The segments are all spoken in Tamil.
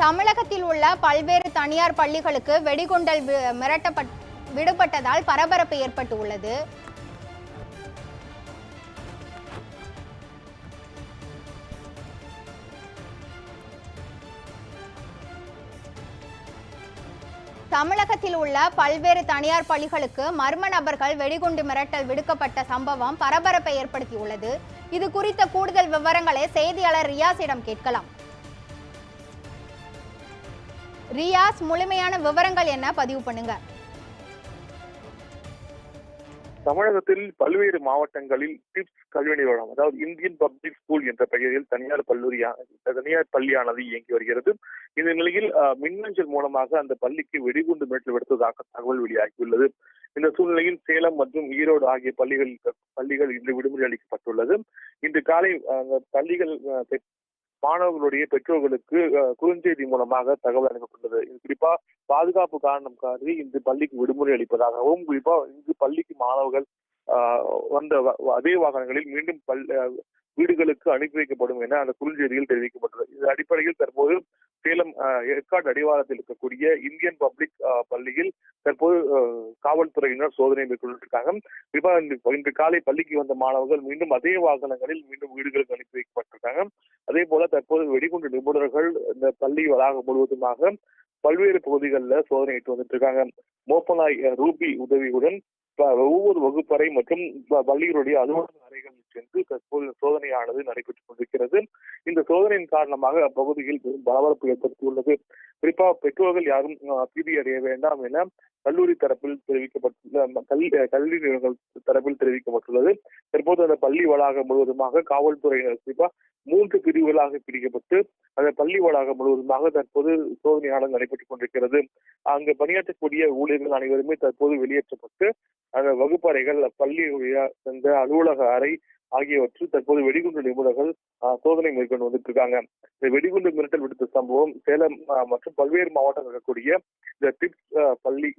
தமிழகத்தில் உள்ள பல்வேறு தனியார் பள்ளிகளுக்கு வெடிகுண்டல் வி- மிரட்டப்பட் விடுபட்டதால் பரபரப்பு ஏற்பட்டு உள்ளது தமிழகத்தில் உள்ள பல்வேறு தனியார் பள்ளிகளுக்கு மர்ம நபர்கள் வெடிகுண்டு மிரட்டல் விடுக்கப்பட்ட சம்பவம் பரபரப்பை ஏற்படுத்தியுள்ளது. இது குறித்த கூடுதல் விவரங்களை செய்தியாளர் ரியாஸிடம் கேட்கலாம். ரியாஸ் முழுமையான விவரங்கள் என்ன பதிவு பண்ணுங்க? தமிழகத்தில் பல்வேறு மாவட்டங்களில் டிப்ஸ் கல்வி நிறுவனம் அதாவது இந்தியன் பப்ளிக் ஸ்கூல் என்ற பெயரில் தனியார் கல்லூரியா தனியார் பள்ளியானது இயங்கி வருகிறது. இந்த நிலையில் மின்னஞ்சல் மூலமாக அந்த பள்ளிக்கு வெடிகுண்டு மிரட்டல் விடுத்ததாக தகவல் வெளியாகியுள்ளது. இந்த சூழ்நிலையில் சேலம் மற்றும் ஈரோடு ஆகிய பள்ளிகள் பள்ளிகள் இன்று விடுமுறை அளிக்கப்பட்டுள்ளது. இன்று காலை பள்ளிகள் மாணவர்களுடைய பெற்றோர்களுக்கு அஹ், குறுஞ்செய்தி மூலமாக தகவல் அனுப்பப்பட்டது. இது குறிப்பா பாதுகாப்பு காரணம் காரணி இன்று பள்ளிக்கு விடுமுறை அளிப்பதாகவும் குறிப்பா இங்கு பள்ளிக்கு மாணவர்கள் ஆஹ், வந்த வ- அதே வாகனங்களில் மீண்டும் பல் வீடுகளுக்கு அனுப்பி வைக்கப்படும் என அந்த குறுஞ்செய்தியில் தெரிவிக்கப்பட்டது இது அடிப்படையில் தற்போது சேலம் ஏற்காடு அடிவாரத்தில் இருக்கக்கூடிய இந்தியன் பப்ளிக் பள்ளியில் தற்போது காவல்துறையினர் சோதனை மேற்கொண்டிருக்காங்க இன்று காலை பள்ளிக்கு வந்த மாணவர்கள் மீண்டும் அதே வாகனங்களில் மீண்டும் வீடுகளுக்கு அனுப்பி வைக்கப்பட்டிருக்காங்க. அதே போல தற்போது வெடிகுண்டு நிபுணர்கள் இந்த பள்ளி வளாகம் முழுவதுமாக பல்வேறு பகுதிகளில் சோதனை இட்டு வந்துட்டு இருக்காங்க மோப்பனாய் ரூபி உதவியுடன் ஒவ்வொரு வகுப்பறை மற்றும் பள்ளிகளுடைய அலுவலக சென்று தற்போது சோதனையானது நடைபெற்றுக் கொண்டிருக்கிறது. இந்த சோதனையின் காரணமாக அப்பகுதியில் பெரும் பரபரப்பு ஏற்படுத்தியுள்ளது. குறிப்பாக பெற்றோர்கள் யாரும் பீதி அடைய வேண்டாம் என கல்லூரி தரப்பில் தெரிவிக்கப்பட்டுள்ள கல்வி கல்வி நிறுவனங்கள் தரப்பில் தெரிவிக்கப்பட்டுள்ளது. தற்போது அந்த பள்ளி வளாகம் முழுவதுமாக காவல்துறையினர் குறிப்பா மூன்று பிரிவுகளாக பிரிக்கப்பட்டு அந்த பள்ளி வளாகம் முழுவதுமாக தற்போது சோதனையாளர் நடைபெற்றுக் கொண்டிருக்கிறது. அங்கு பணியாற்றக்கூடிய ஊழியர்கள் அனைவருமே தற்போது வெளியேற்றப்பட்டு அந்த வகுப்பறைகள் பள்ளியுடைய அந்த அலுவலக அறை ஆகியவற்றில் தற்போது வெடிகுண்டு நிபுணர்கள் சோதனை மேற்கொண்டு வந்துட்டு இருக்காங்க இந்த வெடிகுண்டு மிரட்டல் விடுத்த சம்பவம் சேலம் மற்றும் பல்வேறு மாவட்டங்கள் இருக்கக்கூடிய இந்த டிப்ஸ் பள்ளி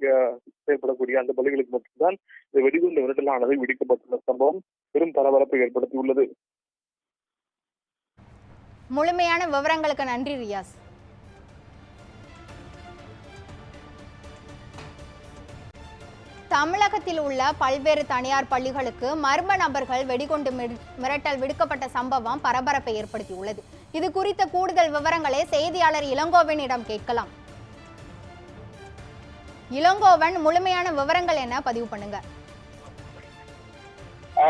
செயல்படக்கூடிய அந்த பள்ளிகளுக்கு மட்டும்தான் இந்த வெடிகுண்டு மிரட்டலானது விடுக்கப்பட்டுள்ள சம்பவம் பெரும் பரபரப்பை ஏற்படுத்தியுள்ளது. முழுமையான விவரங்களுக்கு நன்றி ரியாஸ். தமிழகத்தில் உள்ள பல்வேறு தனியார் பள்ளிகளுக்கு மர்ம நபர்கள் வெடிகுண்டு மிரட்டல் விடுக்கப்பட்ட சம்பவம் பரபரப்பை ஏற்படுத்தியுள்ளது. இது குறித்த கூடுதல் விவரங்களை செய்தியாளர் இளங்கோவனிடம் கேட்கலாம். இளங்கோவன் முழுமையான விவரங்கள் என்ன? பதிவு பண்ணுங்க.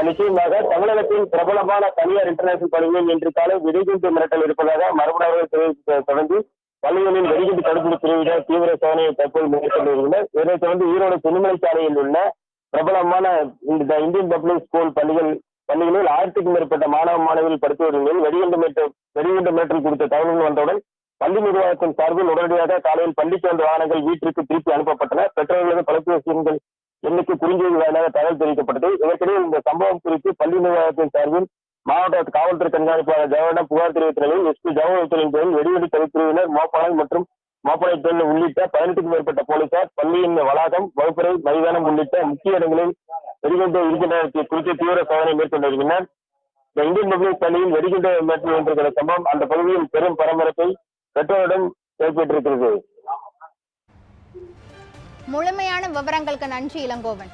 நிச்சயமாக தமிழகத்தின் பிரபலமான தனியார் இன்டர்நேஷனல் பள்ளியில் இன்று காலை வெடிகுண்டு மிரட்டல் இருப்பதாக மரபுணர்கள் தெரிவித்ததை தொடர்ந்து பள்ளிகளில் வெடிகுண்டு தடுப்பு பிரிவிட தீவிர சோதனையை தற்போது மேற்கொண்டு வருகின்றனர் இதனைத் தொடர்ந்து ஈரோடு திருமலை சாலையில் உள்ள பிரபலமான இந்த இந்தியன் பப்ளிக் ஸ்கூல் பள்ளிகள் பள்ளிகளில் ஆயிரத்துக்கும் மேற்பட்ட மாணவ மாணவிகள் படித்து வருகின்றனர் வெடிகுண்டு மீட்டர் வெடிகுண்டு மீட்டர் குறித்த தகவல்கள் வந்தவுடன் பள்ளி நிர்வாகத்தின் சார்பில் உடனடியாக காலையில் பள்ளிக்கு வந்த வாகனங்கள் வீட்டிற்கு திருப்பி அனுப்பப்பட்டன. பெற்றோர்களது தொலைபேசியங்கள் எண்ணுக்கு குறுஞ்செய்தி வாயிலாக தகவல் தெரிவிக்கப்பட்டது. இதற்கிடையே இந்த சம்பவம் குறித்து பள்ளி நிர்வாகத்தின் சார்பில் மாவட்ட காவல்துறை கண்காணிப்பாளர் ஜவஹரிடம் புகார் தெரிவித்த நிலையில் எஸ்பி ஜவஹர் பேரில் வெடிவெடி தடுப்பிரிவினர் மோப்பனாய் மற்றும் மோப்பனை பெண் உள்ளிட்ட பதினெட்டுக்கும் மேற்பட்ட போலீசார் பள்ளியின் வளாகம் வகுப்பறை மைதானம் உள்ளிட்ட முக்கிய இடங்களில் வெடிகுண்டு இருக்கின்றன குறித்து தீவிர சோதனை மேற்கொண்டிருக்கின்றனர் இந்த இந்தியன் பப்ளிக் பள்ளியில் வெடிகுண்டு மேற்கொண்டிருக்கிற சம்பவம் அந்த பகுதியில் பெரும் பரபரப்பை பெற்றோரிடம் ஏற்பட்டிருக்கிறது. முழுமையான விவரங்களுக்கு நன்றி இளங்கோவன்.